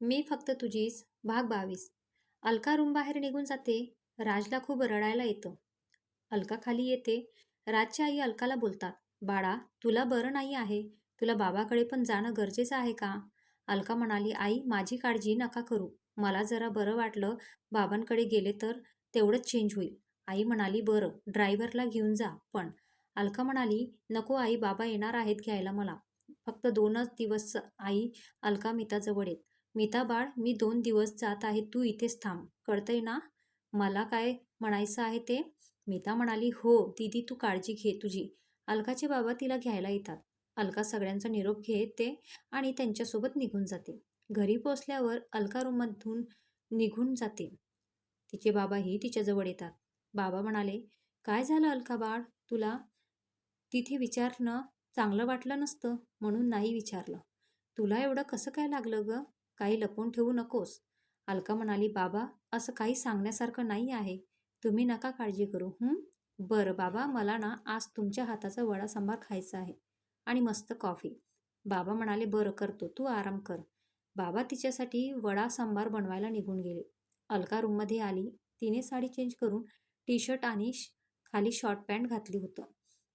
मी फक्त तुझीच भाग बावीस. अलका रूम बाहेर निघून जाते. राजला खूप रडायला येतं. अलका खाली येते. राजच्या आई अलकाला बोलतात बाळा तुला बरं नाही आहे. तुला बाबाकडे पण जाणं गरजेचं आहे का? अलका म्हणाली आई माझी काळजी नका करू. मला जरा बरं वाटलं बाबांकडे गेले तर तेवढंच चेंज होईल. आई म्हणाली बरं ड्रायव्हरला घेऊन जा पण. अलका म्हणाली नको आई बाबा येणार आहेत घ्यायला मला. फक्त दोनच दिवस आई अलका मिताजवळ येत. मिता बाळ मी दोन दिवस जात आहे तू इथेच थांब. कळतंय ना? मला काय म्हणायचं आहे ते? मिता म्हणाली हो दीदी तू काळजी घे तुझी. अलकाचे बाबा तिला घ्यायला येतात. अलका सगळ्यांचा निरोप घेते आणि त्यांच्यासोबत निघून जाते. घरी पोचल्यावर अलका रूममधून निघून जाते. तिचे बाबाही तिच्याजवळ येतात. बाबा म्हणाले काय झालं अलका बाळ? तुला तिथे विचारणं चांगलं वाटलं नसतं म्हणून नाही विचारलं. तुला एवढं कसं काय लागलं ग? काही लपवून ठेवू नकोस. अलका म्हणाली बाबा असं काही सांगण्यासारखं नाही आहे. तुम्ही नका काळजी करू हं? बरं बाबा मला ना आज तुमच्या हाताचा वडा सांबार खायचा आहे आणि मस्त कॉफी. बाबा म्हणाले बरं करतो. तू आराम कर. बाबा तिच्यासाठी वडा सांबार बनवायला निघून गेले. अलका रूममध्ये आली. तिने साडी चेंज करून टी शर्ट आणि श- खाली शॉर्ट पॅन्ट घातली होतं.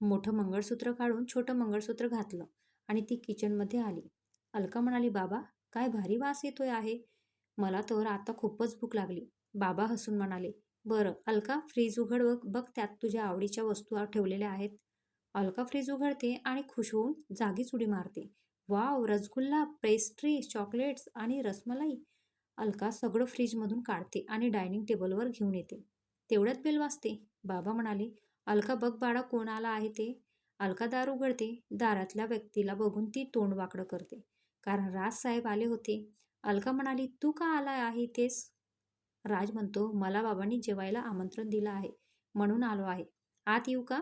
मोठं मंगळसूत्र काढून छोटं मंगळसूत्र घातलं आणि ती किचनमध्ये आली. अलका म्हणाली बाबा काय भारी वास येतोय आहे. मला तर आता खूपच भूक लागली. बाबा हसून म्हणाले बरं अलका फ्रीज उघड बघ बघ त्यात तुझ्या आवडीच्या वस्तू ठेवलेल्या आहेत. अलका फ्रीज उघडते आणि खुश होऊन जागीच उडी मारते. वाव रसगुल्ला पेस्ट्री चॉकलेट्स आणि रसमलाई. अलका सगळं फ्रीजमधून काढते आणि डायनिंग टेबलवर घेऊन येते. तेवढ्यात बेल वाजते. बाबा म्हणाले अलका बघ बाळा कोण आला आहे ते. अलका दार उघडते. दारातल्या व्यक्तीला बघून ती तोंड वाकडं करते. कारण राजसाहेब आले होते. अलका म्हणाली तू का आला आहे तेच राज म्हणतो मला बाबांनी जेवायला आमंत्रण दिलं आहे म्हणून आलो आहे. आत येऊ का?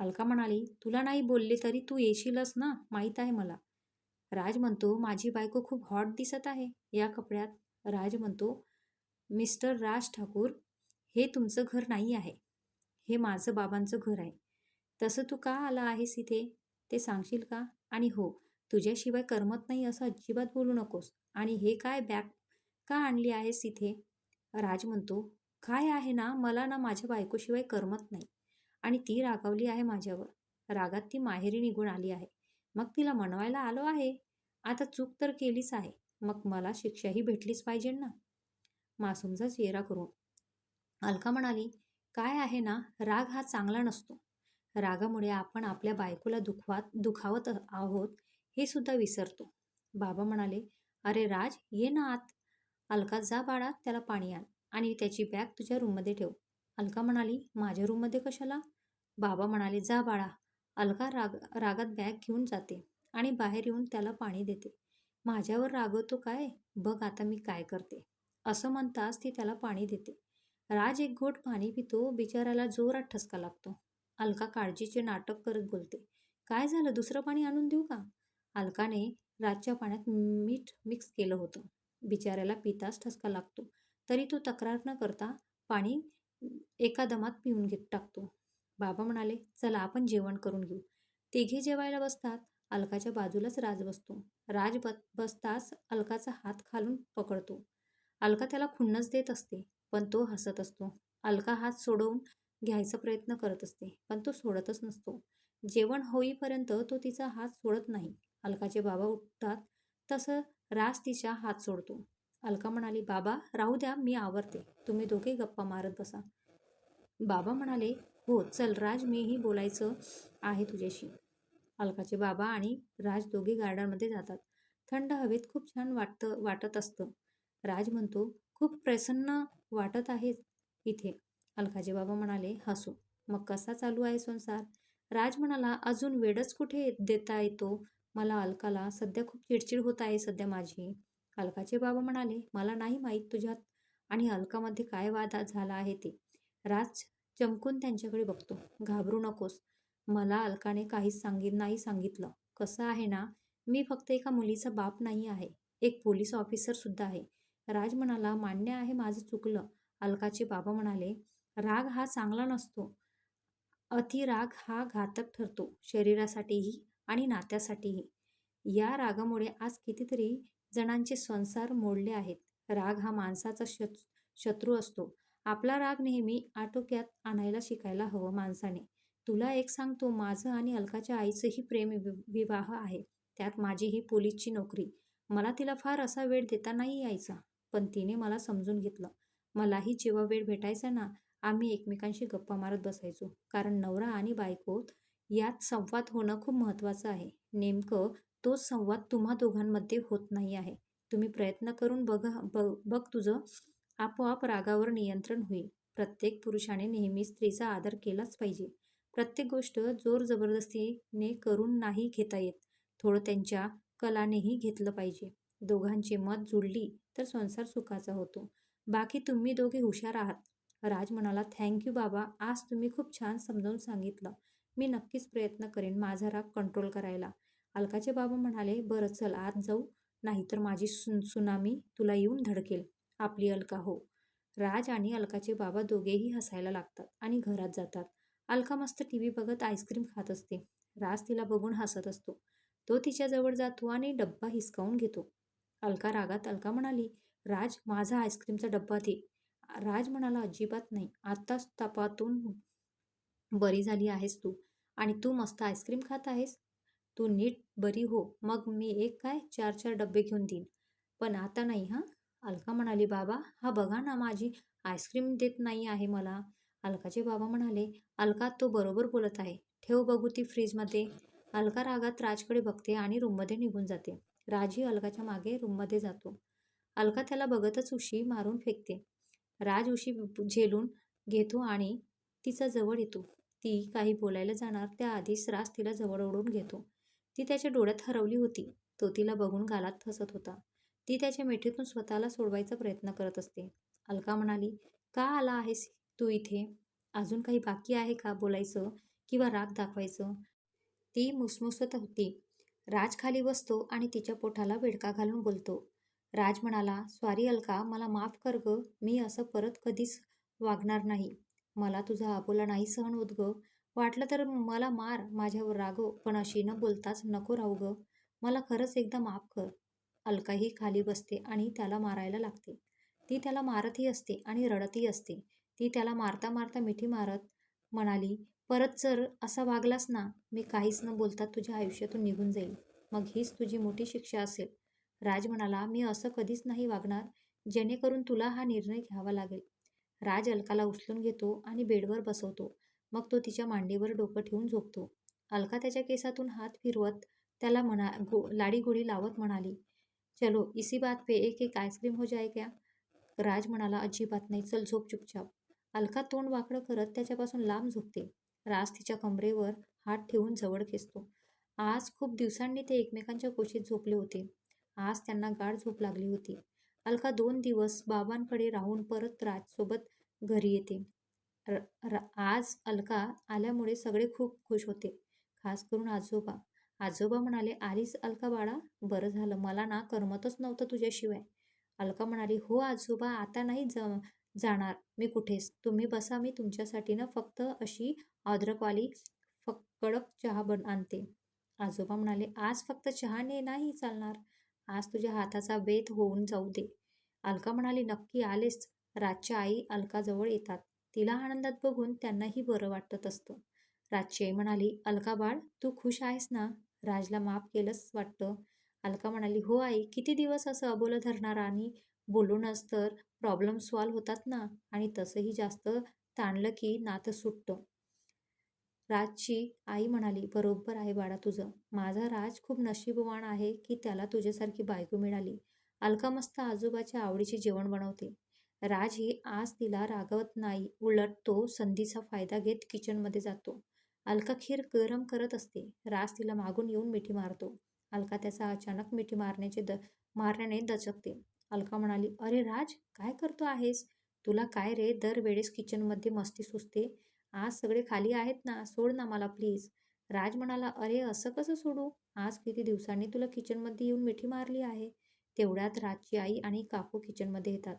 अलका म्हणाली तुला नाही बोलले तरी तू येशीलच ना माहीत आहे मला. राज म्हणतो माझी बायको खूप हॉट दिसत आहे या कपड्यात. राज म्हणतो मिस्टर राज ठाकूर हे तुमचं घर नाही आहे. हे माझं बाबांचं घर आहे. तसं तू का आला आहेस इथे? ते सांगशील का? आणि हो तुझ्याशिवाय करमत नाही असं अजिबात बोलू नकोस. आणि हे काय बॅग का आणली आहेस इथे? राज म्हणतो काय आहे ना मला ना माझ्या बायकोशिवाय करमत नाही. आणि ती रागावली आहे माझ्यावर. रागात ती माहेरी निघून आली आहे. मग तिला मनवायला आलो आहे. आता चूक तर केलीच आहे. मग मला शिक्षाही भेटलीच पाहिजे ना? मासूमचा चेहरा करून. अलका म्हणाली काय आहे ना राग हा चांगला नसतो. रागामुळे आपण आपल्या बायकोला दुखवात दुखावत आहोत हे सुद्धा विसरतो. बाबा म्हणाले अरे राज ये ना आत. अलका जा बाळा त्याला पाणी आण आणि त्याची बॅग तुझ्या रूममध्ये ठेव. अलका म्हणाली माझ्या रूममध्ये कशाला? बाबा म्हणाले जा बाळा. अलका राग रागात बॅग घेऊन जाते आणि बाहेर येऊन त्याला पाणी देते. माझ्यावर रागवतो काय? बघ आता मी काय करते. असं म्हणताच ती त्याला पाणी देते. राज एक घोट पाणी पितो बिचाऱ्याला जोरात ठसका लागतो. अलका काळजीचे नाटक करत बोलते काय झालं? दुसरं पाणी आणून देऊ का? अलकाने रातच्या पाण्यात मीठ मिक्स केलं होतं. बिचाऱ्याला पिताच ठसका लागतो. तरी तो तक्रार न करता पाणी एका दमात पिऊन घेत टाकतो. बाबा म्हणाले चला आपण जेवण करून घेऊ. तिघे जेवायला बसतात. अलकाच्या बाजूलाच राज बसतो. राज ब बसताच अलकाचा हात खालून पकडतो. अलका त्याला खुन्नस देत असते पण तो हसत असतो. अलका हात सोडवून घ्यायचा प्रयत्न करत असते पण तो सोडतच नसतो. जेवण होईपर्यंत तो तिचा हात सोडत नाही. अलकाचे बाबा उठतात तसं राज तिच्या हात सोडतो. अलका म्हणाली बाबा राहू द्या मी आवरते. तुम्ही दोघे गप्पा मारत बसा. बाबा म्हणाले हो चल राज मीही बोलायचं आहे तुझ्याशी. अलकाचे बाबा आणि राज दोघे गार्डनमध्ये जातात. थंड हवेत खूप छान वाटतं वाटत असतं. राज म्हणतो खूप प्रसन्न वाटत आहे इथे. अलकाचे बाबा म्हणाले हसू. मग कसा चालू आहे संसार? राज म्हणाला अजून वेळच कुठे देता येतो? मला अलकाला सध्या खूप चिडचिड होत आहे सध्या माझी. अलकाचे बाबा म्हणाले मला नाही माहीत तुझ्यात आणि अलकामध्ये काय वाद झाला आहे ते. राज चमकून त्यांच्याकडे बघतो. घाबरू नकोस. मला अलकाने काहीच सांगित नाही सांगितलं. कसं आहे ना मी फक्त एका मुलीचा बाप नाही आहे. एक पोलीस ऑफिसर सुद्धा आहे. राज म्हणाला मान्य आहे माझं चुकलं. अलकाचे बाबा म्हणाले राग हा चांगला नसतो. अति राग हा घातक ठरतो. शरीरासाठीही आणि नात्यासाठीही. या रागामुळे आज कितीतरी जणांचे संसार मोडले आहेत. राग हा माणसाचा शत शत्रू असतो. आपला राग नेहमी आटोक्यात आणायला शिकायला हवं माणसाने. तुला एक सांगतो माझं आणि अलकाच्या आईचंही प्रेम वि- विवाह आहे. त्यात माझीही पोलीसची नोकरी. मला तिला फार असा वेळ देता नाही यायचा. पण तिने मला समजून घेतलं. मलाही जेव्हा वेळ भेटायचा ना आम्ही एकमेकांशी गप्पा मारत बसायचो. कारण नवरा आणि बायको यात संवाद होणं खूप महत्त्वाचं आहे. नेमकं तोच संवाद तुम्हा दोघांमध्ये होत नाही आहे. तुम्ही प्रयत्न करून बघ बघ बघ तुझं. आपोआप रागावर नियंत्रण होईल. प्रत्येक पुरुषाने नेहमी स्त्रीचा आदर केलाच पाहिजे. प्रत्येक गोष्ट जोर जबरदस्तीने करून नाही घेता येत. थोडं त्यांच्या कलानेही घेतलं पाहिजे. दोघांचे मत जुळली तर संसार सुखाचा होतो. बाकी तुम्ही दोघे हुशार आहात. राज म्हणाला थँक्यू बाबा. आज तुम्ही खूप छान समजावून सांगितलं. मी नक्कीच प्रयत्न करेन माझा राग कंट्रोल करायला. अलकाचे बाबा म्हणाले बरं चल आज जाऊ. नाहीतर माझी सुन सुनामी तुला येऊन धडकेल. आपली अलका हो. राज आणि अलकाचे बाबा दोघेही हसायला लागतात आणि घरात जातात. अलका मस्त टी व्ही बघत आईस्क्रीम खात असते. राज तिला बघून हसत असतो. तो तिच्याजवळ जातो आणि डब्बा हिसकावून घेतो. अलका रागात अलका म्हणाली राज माझा आईस्क्रीमचा डब्बा दे. राज म्हणाला अजिबात नाही. आत्ताच तपातून बरी झाली आहेस तू. आणि तू मस्त आईस्क्रीम खात आहेस? तू नीट बरी हो. मग मी एक काय? चार चार डब्बे घेऊन देईन. पण आता नाही हां? अलका म्हणाली बाबा हा बघा ना माझी आईस्क्रीम देत नाही आहे मला. अलकाचे बाबा म्हणाले अलका तो बरोबर बोलत आहे. ठेव बघू ती फ्रीजमध्ये. अलका रागात राजकडे बघते आणि रूममध्ये निघून जाते. राजही अलकाच्या मागे रूममध्ये जातो. अलका त्याला बघतच उशी मारून फेकते. राज उशी झेलून घेतो आणि तिचा जवळ येतो. ती काही बोलायला जाणार त्याआधीच राज तिला जवळ ओढून घेतो. ती त्याच्या डोळ्यात हरवली होती. तो तिला बघून गालात हसत होता. ती त्याच्या मिठीतून स्वतःला सोडवायचा प्रयत्न करत असते. अलका म्हणाली का आला आहेस तू इथे? अजून काही बाकी आहे का बोलायचं किंवा राग दाखवायचं? ती मुसमुसत होती. राज खाली बसतो आणि तिच्या पोटाला बेडका घालून बोलतो. राज म्हणाला सॉरी अलका मला माफ कर ग. मी असं परत कधीच वागणार नाही. मला तुझा अबोला नाही सहन होत ग. वाटलं तर मला मार माझ्यावर रागव पण अशी न बोलताच नको राहू ग. मला खरंच एकदा माफ कर. अलकाही खाली बसते आणि त्याला मारायला लागते. ती त्याला मारतही असते आणि रडतही असते. ती त्याला मारता मारता मिठी मारत म्हणाली परत जर असा वागलास ना मी काहीच न बोलता तुझ्या आयुष्यातून निघून जाईल मग हीच तुझी मोठी शिक्षा असेल. राज म्हणाला मी असं कधीच नाही वागणार. जेणेकरून तुला हा निर्णय घ्यावा लागेल. राज अलकाला उचलून घेतो आणि बेडवर बसवतो. मग तो तिच्या मांडीवर डोकं ठेवून झोपतो. अलका त्याच्या केसातून हात फिरवत त्याला म्हणा गो लाडीगोडी लावत म्हणाली चलो इसी बात पे एक एक आईस्क्रीम हो जाए क्या राज म्हणाला अजिबात नाही चल झोप चुपचाप. अलका तोंड वाकडं करत त्याच्यापासून लांब झोपते. राज तिच्या कमरेवर हात ठेवून जवळ खेचतो. आज खूप दिवसांनी ते एकमेकांच्या कुशीत झोपले होते. आज त्यांना गाढ झोप लागली होती. अलका दोन दिवस बाबांकडे राहून परत राजसोबत घरी येते. र, र, आज अलका आल्यामुळे सगळे खूप खुश होते. खास करून आजोबा. आजोबा म्हणाले आलीस अलका बाळा? बरं झालं. मला ना करमतच नव्हतं तुझ्याशिवाय. अलका म्हणाली हो आजोबा आता नाही ज जाणार. मी कुठेच. तुम्ही बसा मी तुमच्यासाठी ना फक्त अशी अद्रकवाली फक कडक चहा बन आणते. आजोबा म्हणाले आज फक्त चहाने नाही चालणार. आज तुझ्या हाताचा बेत होऊन जाऊ दे. अलका म्हणाली नक्की आलेच. राजच्या आई अलकाजवळ येतात. तिला आनंदात बघून त्यांनाही बरं वाटत असतं. राजची आई म्हणाली अलका बाळ तू खुश आहेस ना? राजला माफ केलंच वाटतं. अलका म्हणाली हो आई किती दिवस असं अबोलं धरणार आणि बोलूनच तर प्रॉब्लेम सॉल्व्ह होतात ना? आणि तसंही जास्त ताणलं की नातं सुटतं. राजची आई म्हणाली बरोबर आहे बाळा तुझं. माझा राज खूप नशीबवान आहे की त्याला तुझ्यासारखी बायको मिळाली. अलका मस्त आजोबाच्या आवडीचे जेवण बनवते. राज ही आज तिला रागवत नाही उलट तो संधीचा फायदा घेत किचनमध्ये जातो. अलका खीर गरम करत असते. राज तिला मागून येऊन मिठी मारतो. अलका त्याचा अचानक मिठी मारण्याचे द मारण्याने दचकते. अलका म्हणाली अरे राज काय करतो आहेस? तुला काय रे? दरवेळेस किचनमध्ये मस्ती सुचते. आज सगळे खाली आहेत ना सोड ना मला प्लीज राज म्हणाला अरे असं कसं सोडू? आज किती दिवसांनी तुला किचनमध्ये येऊन मिठी मारली आहे. तेवढ्यात राजची आई आणि काकू किचनमध्ये येतात.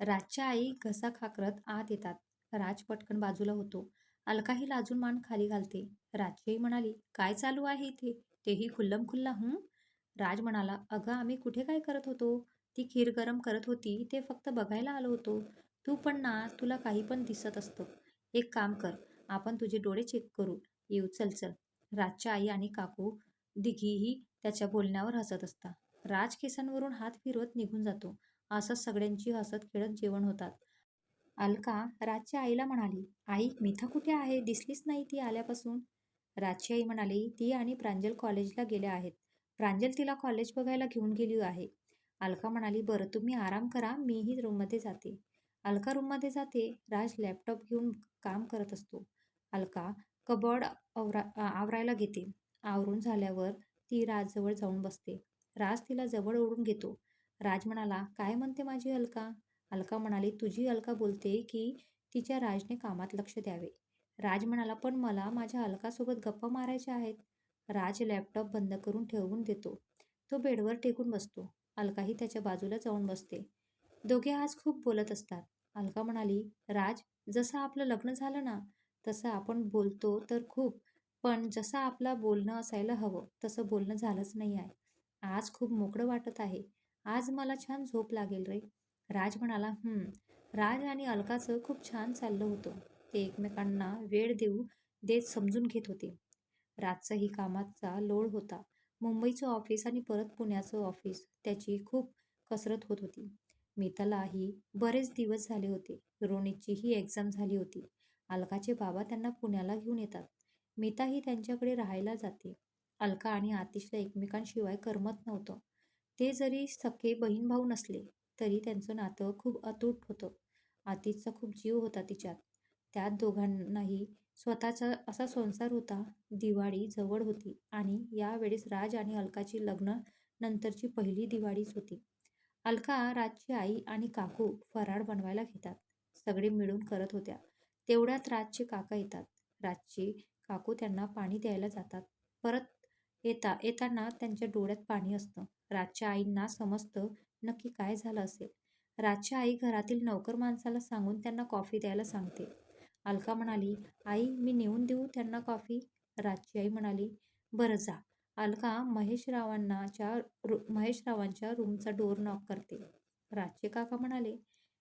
राजच्या आई घसा खाकरत आत येतात. राज पटकन बाजूला होतो. अलकाही लाजून मान खाली घालते. राजची आई म्हणाली काय चालू आहे इथे? तेही खुल्लम खुल्ला हूं? राज म्हणाला अगं आम्ही कुठे काय करत होतो? ती खीर गरम करत होती ते फक्त बघायला आलो होतो. तू पण ना तुला काही पण दिसत असतं. एक काम कर आपण तुझे डोळे चेक करू. येऊ चल चल. राजच्या आई आणि काकू दिघीही त्याच्या बोलण्यावर हसत असता. राज केसांवरून हात फिरवत निघून जातो. असंच सगळ्यांची हसत खेळत जेवण होतात. अलका राजच्या आईला म्हणाली आई मिथा कुठे आहे? दिसलीच नाही ती आल्यापासून. राजची आई म्हणाली ती आणि प्रांजल कॉलेजला गेल्या आहेत. प्रांजल तिला कॉलेज बघायला घेऊन गेली आहे. अलका म्हणाली बरं तुम्ही आराम करा मीही रूममध्ये जाते. अलका रूममध्ये जाते राज लॅपटॉप घेऊन काम करत असतो. अलका कबड आवरा आवरायला घेते. आवरून झाल्यावर ती राजजवळ जाऊन बसते. राज तिला जवळ ओढून घेतो. राज म्हणाला काय म्हणते माझी अलका? अलका म्हणाली तुझी अलका बोलते की तिच्या राजने कामात लक्ष द्यावे. राज म्हणाला पण मला माझ्या अलकासोबत गप्पा मारायच्या आहेत. राज लॅपटॉप बंद करून ठेवून देतो. तो बेडवर टेकून बसतो. अलकाही त्याच्या बाजूला जाऊन बसते. दोघे आज खूप बोलत असतात. अलका म्हणाली राज जसं आपलं लग्न झालं ना तसं आपण बोलतो तर खूप पण जसं आपला बोलणं असायला हवं तसं बोलणं झालंच नाही आहे. आज खूप मोकळं वाटत आहे. आज मला छान झोप लागेल रे. राज म्हणाला हम्म. राज आणि अलकाचं खूप छान चाललं होतं. ते एकमेकांना वेळ देऊ देत समजून घेत होते. राजचाही कामाचा लोड होता. मुंबईचं ऑफिस आणि परत पुण्याचं ऑफिस त्याची खूप कसरत होत होती. मितालाही बरेच दिवस झाले होते. रोनितचीही एक्झाम झाली होती. अलकाचे बाबा त्यांना पुण्याला घेऊन येतात. मिताही त्यांच्याकडे राहायला जाते. अलका आणि आतिशला एकमेकांशिवाय करमत नव्हतं. ते जरी सखे बहीण भाऊ नसले तरी त्यांचं नातं खूप अतूट होतं. आतिशचा खूप जीव होता तिच्यात. त्यात दोघांनाही स्वतःचा असा संसार होता दिवाळी जवळ होती आणि यावेळेस राज आणि अलकाची लग्न नंतरची पहिली दिवाळीच होती. अलका राजची आई आणि काकू फराळ बनवायला घेतात. सगळे मिळून करत होत्या. तेवढ्यात राजचे काका येतात. राजचे काकू त्यांना पाणी द्यायला जातात. परत येता येताना त्यांच्या डोळ्यात पाणी असतं. राजच्या आईंना समजतं नक्की काय झालं असेल. राजच्या आई घरातील नौकर माणसाला सांगून त्यांना कॉफी द्यायला सांगते. अलका म्हणाली आई मी नेऊन देऊ त्यांना कॉफी राजची आई म्हणाली बरं जा. अलका महेश रावांनाच्या महेशरावांच्या महेश रावांच्या रूमचा डोर नॉक करते. राजचे काका म्हणाले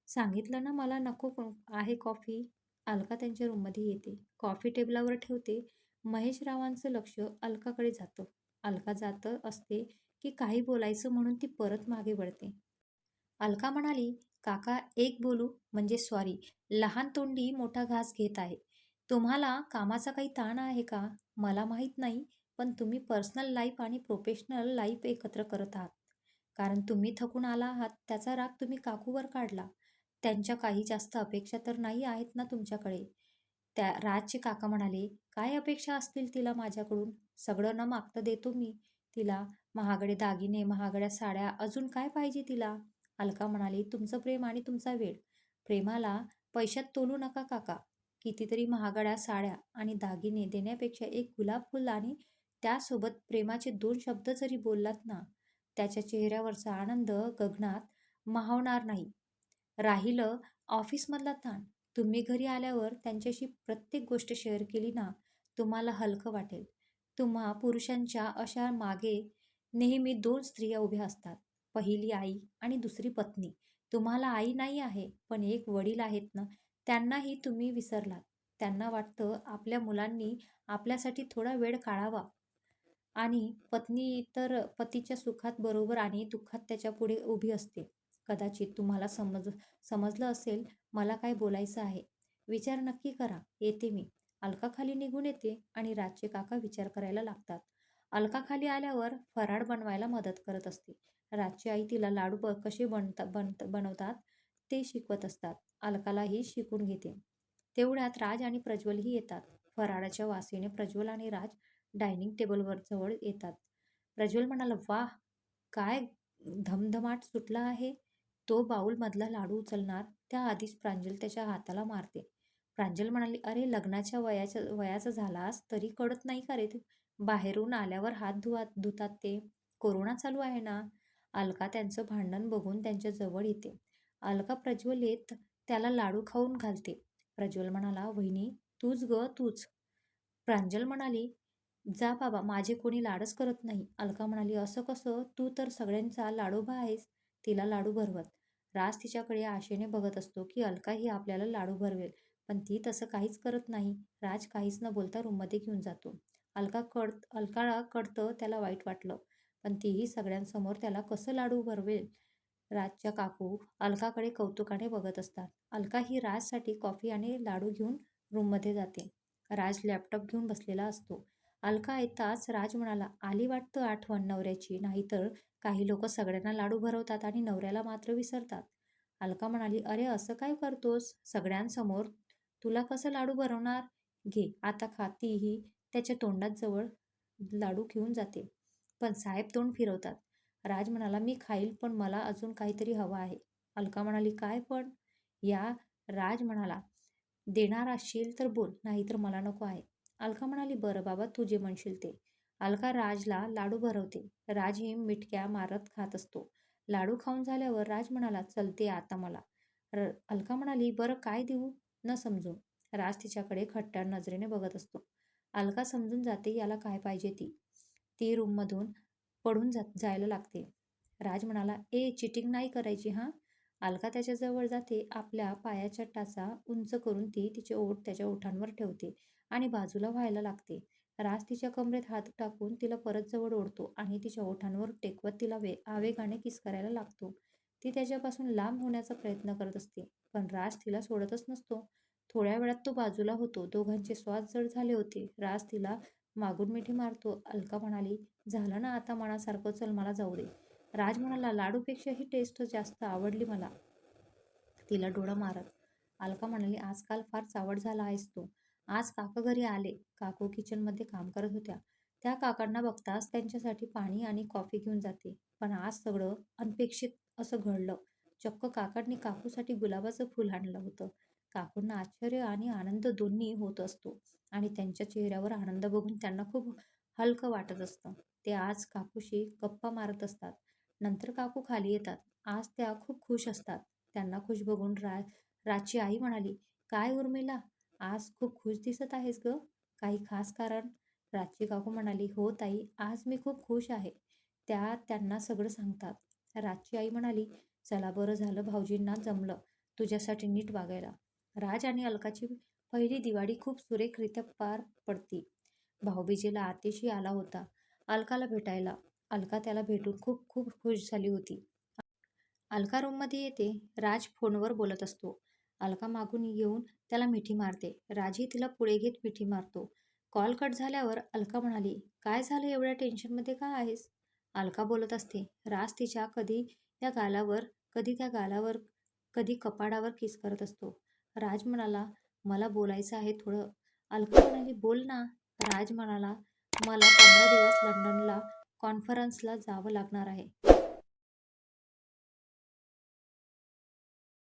सांगितलं ना मला नको आहे कॉफी अलका त्यांच्या रूममध्ये येते. कॉफी टेबलावर ठेवते. महेशरावांचं लक्ष अलकाकडे जातं. अलका जात असते की काही बोलायचं म्हणून ती परत मागे वळते. अलका म्हणाली काका एक बोलू म्हणजे सॉरी लहान तोंडी मोठा घास घेत आहे. तुम्हाला कामाचा काही ताण आहे का? मला माहीत नाही पण तुम्ही पर्सनल लाईफ आणि प्रोफेशनल लाईफ एकत्र करत आहात. कारण तुम्ही थकून आला आहात त्याचा राग तुम्ही काकूवर काढला. त्यांच्या काही जास्त अपेक्षा तर नाही आहेत ना तुमच्याकडे. त्या राजचे काका म्हणाले काय अपेक्षा असतील तिला माझ्याकडून? सगळं न मागतं देतो मी तिला. महागडे दागिने महागड्या साड्या अजून काय पाहिजे तिला? अलका म्हणाली तुमचं प्रेम आणि तुमचा वेळ. प्रेमाला पैशात तोलू नका काका. कितीतरी महागड्या साड्या आणि दागिने देण्यापेक्षा एक गुलाब फुल आणि त्यासोबत प्रेमाचे दोन शब्द जरी बोललात ना त्याच्या चेहऱ्यावरचा आनंद गगनात महावणार नाही. राहिलं ऑफिसमधला ताण. तुम्ही घरी आल्यावर त्यांच्याशी प्रत्येक गोष्ट शेअर केली ना तुम्हाला हलकं वाटेल. तुम्हा पुरुषांच्या अशा मागे नेहमी दोन स्त्रिया उभ्या असतात पहिली आई आणि दुसरी पत्नी. तुम्हाला आई नाही आहे पण एक वडील आहेत ना त्यांनाही तुम्ही विसरलात. त्यांना वाटतं आपल्या मुलांनी आपल्यासाठी थोडा वेळ काढावा. आणि पत्नी तर पतीच्या सुखात बरोबर आणि दुःखात त्याच्या पुढे उभी असते. कदाचित तुम्हाला समज समजलं असेल मला काय बोलायचं आहे. विचार नक्की करा. येते मी. अलका खाली निघून येते आणि राजचे काका विचार करायला लागतात. अलका खाली आल्यावर फराळ बनवायला मदत करत असते. राजची आई तिला लाडू ब कसे बनता बनत बनवतात ते शिकवत असतात. अलकालाही शिकून घेते. तेवढ्यात राज आणि प्रज्वलही येतात. फराळाच्या वासीने प्रज्वल आणि राज डायनिंग टेबलवर जवळ येतात. प्रज्वल म्हणाला वाह! काय धमधमाट सुटला आहे. तो बाऊलमधला लाडू उचलणार त्याआधीच प्रांजल त्याच्या हाताला मारते. प्रांजल म्हणाली अरे लग्नाच्या वयाच्या वयाचा झालास तरी कळत नाही का रे बाहेरून आल्यावर हात धुवा धुतात ते. कोरोना चालू आहे ना? अलका त्यांचं भांडण बघून त्यांच्या जवळ येते. अलका प्रज्वल येत त्याला लाडू खाऊन घालते. प्रज्वल म्हणाला वहिनी तूच ग तूच. प्रांजल म्हणाली जा बाबा माझे कोणी लाडच करत नाही. अलका म्हणाली असं कसं? तू तर सगळ्यांचा लाडोबा आहेस. तिला लाडू भरवत. राज तिच्याकडे आशेने बघत असतो की अलका ही आपल्याला लाडू भरवेल पण ती तसं काहीच करत नाही. राज काहीच न बोलता रूममध्ये घेऊन जातो. अलका कड अलकाला कळतं त्याला वाईट वाटलं पण तीही सगळ्यांसमोर त्याला कसं लाडू भरवेल? राजच्या काकू अलकाकडे कौतुकाने बघत असतात. अलका ही राजसाठी कॉफी आणि लाडू घेऊन रूममध्ये जाते. राज लॅपटॉप घेऊन बसलेला असतो. अलका येताच राज म्हणाला आली वाटतं आठवण नवऱ्याची? नाहीतर काही लोक सगळ्यांना लाडू भरवतात आणि नवऱ्याला मात्र विसरतात. अलका म्हणाली अरे असं काय करतोस? सगळ्यांसमोर तुला कसं लाडू भरवणार? घे आता खा तीही त्याच्या तोंडात जवळ लाडू घेऊन जाते. पण साहेब तोंड फिरवतात. राज म्हणाला मी खाईल पण मला अजून काहीतरी हवं आहे. अलका म्हणाली काय पण? या राज म्हणाला देणार असशील तर बोल नाहीतर मला नको आहे. अलका म्हणाली बरं बाबा तू जे म्हणशील ते. अलका राजला लाडू भरवते. राज ही मिटक्या मारत खात असतो. लाडू खाऊन झाल्यावर राज म्हणाला चलते आता मला. र अलका म्हणाली बरं काय देऊ? न समजून. राज तिच्याकडे खट्ट्यार नजरेने बघत असतो. अलका समजून जाते याला काय पाहिजे ती? ती रूममधून पडून जा जायला लागते. राज म्हणाला ए चिटिंग नाही करायची हां? अलका त्याच्याजवळ जाते आपल्या पायाच्या टाचा उंच करून ती तिचे ओठ त्याच्या ओठांवर ठेवते आणि बाजूला व्हायला लागते. राज तिच्या कमरेत हात टाकून तिला परत जवळ ओढतो आणि तिच्या ओठांवर टेकवत तिला वे आवेगाने किस करायला लागतो. ती त्याच्यापासून लांब होण्याचा प्रयत्न करत असते पण राज तिला सोडतच नसतो. थोड्या वेळात तो बाजूला होतो. दोघांचे श्वास जड झाले होते. राज तिला मागून मिठी मारतो. अलका म्हणाली झालं ना आता मनासारखं चल मला जाऊ दे. राज म्हणाला लाडूपेक्षा ही टेस्ट जास्त आवडली मला. तिला डोळा मारत. अलका म्हणाली आजकाल फार चावट झाला आहेस तू. आज काका घरी आले. काकू किचनमध्ये काम करत होत्या. त्या काकांना बघताच त्यांच्यासाठी पाणी आणि कॉफी घेऊन जाते. पण आज सगळं अनपेक्षित असं घडलं. चक्क काकांनी काकूसाठी गुलाबाचं फुल आणलं होतं. काकूंना आश्चर्य आणि आनंद दोन्ही होत असतो. आणि त्यांच्या चेहऱ्यावर आनंद बघून त्यांना खूप हलकं वाटत असतं. ते आज काकूशी गप्पा मारत असतात. नंतर काकू खाली येतात. आज त्या खूप खुश असतात. त्यांना खुश बघून रा राजची आई म्हणाली काय उर्मिला? आज खूप खुश दिसत आहेस ग. काही खास कारण? राजची काकू म्हणाली हो ताई आज मी खूप खुश आहे. त्या त्यांना सगळं सांगतात. राजची आई म्हणाली चला बरं झालं भाऊजींना जमलं तुझ्यासाठी नीट वागायला. राज आणि अलकाची पहिली दिवाळी खूप सुरेखरित्या पार पडती. भाऊबीजेला आतिशी आला होता. अलकाला भेटायला. अलका त्याला भेटून खूप खूप खुश झाली होती. अलका रूममध्ये येते राज फोनवर बोलत असतो. अलका मागून येऊन त्याला मिठी मारते. राजही तिला पुढे घेत मिठी मारतो. कॉल कट झाल्यावर अलका म्हणाली काय झालं? एवढ्या टेन्शनमध्ये का आहेस? अलका बोलत असते राज तिच्या कधी त्या गालावर कधी त्या गालावर कधी कपाडावर किस करत असतो. राज म्हणाला मला बोलायचं आहे थोडं. अलका म्हणाली बोल ना. राज म्हणाला मला पंधरा दिवस लंडनला कॉन्फरन्सला जावं लागणार आहे.